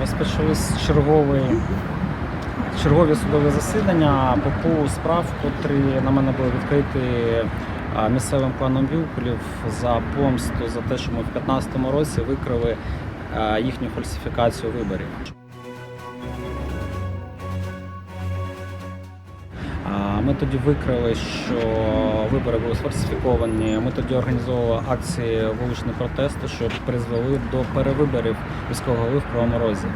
розпочались чергові, чергові судові засідання по справ, котрі на мене були відкриті місцевим кланом Вілкулів за помсту за те, що ми в 2015 році викрили їхню фальсифікацію виборів. Ми тоді викрили, що вибори були сфальсифіковані. Ми тоді організовували акції вуличних протесту, що призвели до перевиборів міського голови в Кривому Розі.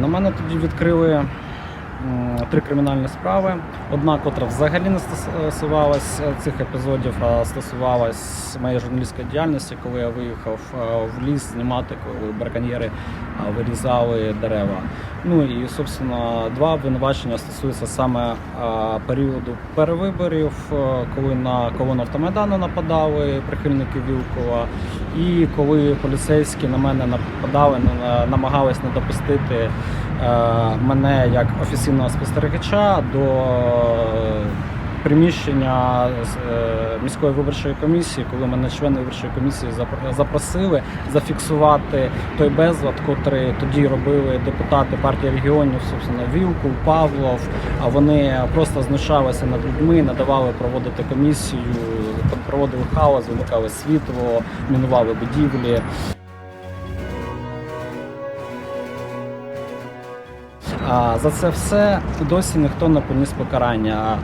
На мене тоді відкрили три кримінальні справи. Одна, котра взагалі не стосувалась е, цих епізодів, а стосувалась моєї журналістської діяльності, коли я виїхав е, в ліс знімати, коли браконьєри е, вирізали дерева. Ну і собственно два обвинувачення стосуються саме е, періоду перевиборів, е, коли на колону автомайдану нападали прихильники Вілкова, і коли поліцейські на мене нападали, на- намагались не допустити е, мене як офіційного спостерігача до е, приміщення е, міської виборчої комісії, коли мене члени виборчої комісії запро- запросили зафіксувати той безлад, котрий тоді робили депутати партії регіонів, собственно, Вілкул, Павлов. А вони просто знущалися над людьми, не давали проводити комісію, проводили хаос, вимикали світло, мінували будівлі. За це все досі ніхто не поніс покарання.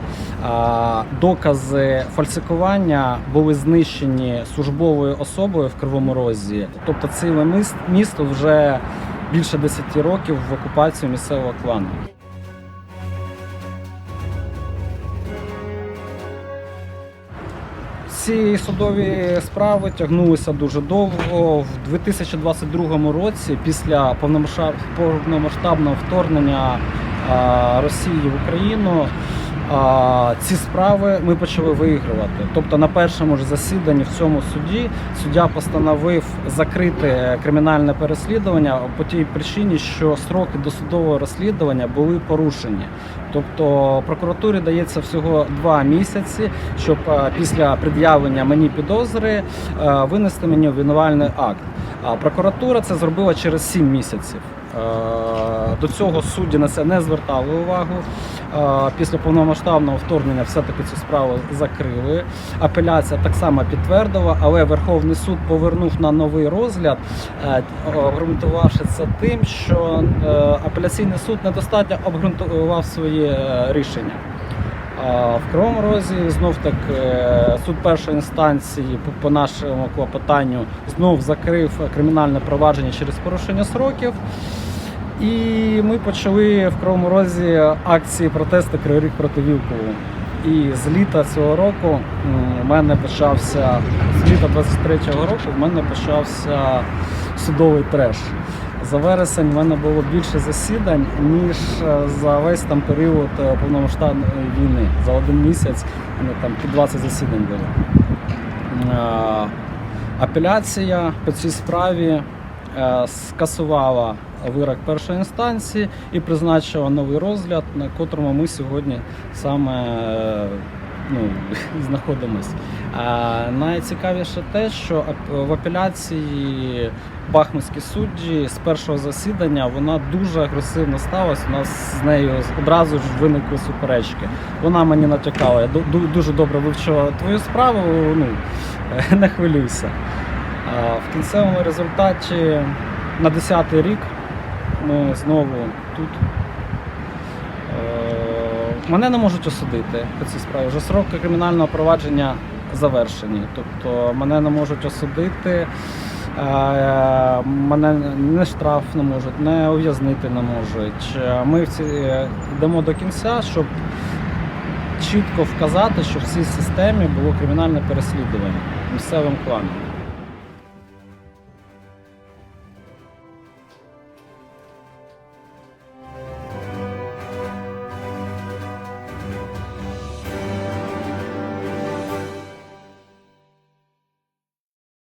Докази фальсифікування були знищені службовою особою в Кривому Розі. Тобто ціле місто вже більше 10 років в окупації місцевого клану. Ці судові справи тягнулися дуже довго. В 2022 році, після повномасштаб- повномасштабного вторгнення Росії в Україну, ці справи ми почали виігрувати. Тобто на першому ж засіданні в цьому суді суддя постановив закрити кримінальне переслідування по тій причині, що строки досудового розслідування були порушені. Тобто прокуратурі дається всього два місяці, щоб е, після пред'явлення мені підозри е, винести мені обвинувальний акт. А прокуратура це зробила через сім місяців. Е, До цього судді на це не звертали увагу. Е, Після повномасштабного вторгнення все-таки цю справу закрили. Апеляція так само підтвердила, але Верховний суд повернув на новий розгляд, е, обґрунтувавши це тим, що апеляційний суд недостатньо обґрунтував свої рішення. В Кривому Розі знов так е, суд першої інстанції по- нашому клопотанню знов закрив кримінальне провадження через порушення сроків. І ми почали в Кривому Розі акції протесту Кривий проти Вілкову. І з літа цього року в мене почався з літа 23-го року в мене почався судовий треш. За вересень в мене було більше засідань, ніж е, за весь там період е, повномасштабної війни. За один місяць там під 20 засідань було. Е, Апеляція по цій справі скасувала вирок першої інстанції і призначила новий розгляд, на котрому ми сьогодні саме ну, знаходимось. А найцікавіше те, що в апеляції бахмутські судді з першого засідання вона дуже агресивно ставилась. У нас з нею одразу ж виникли суперечки. Вона мені натякала, я ду- ду- дуже добре вивчила твою справу, ну не хвилюйся. А в кінцевому результаті на 10-й рік ми знову тут. Е, Мене не можуть осудити по цій справі. Вже сроки кримінального провадження завершені. Тобто мене не можуть осудити, е, мене не штраф не можуть, не ув'язнити не можуть. Е, Ми в йдемо до кінця, щоб чітко вказати, що в цій системі було кримінальне переслідування місцевим кланом.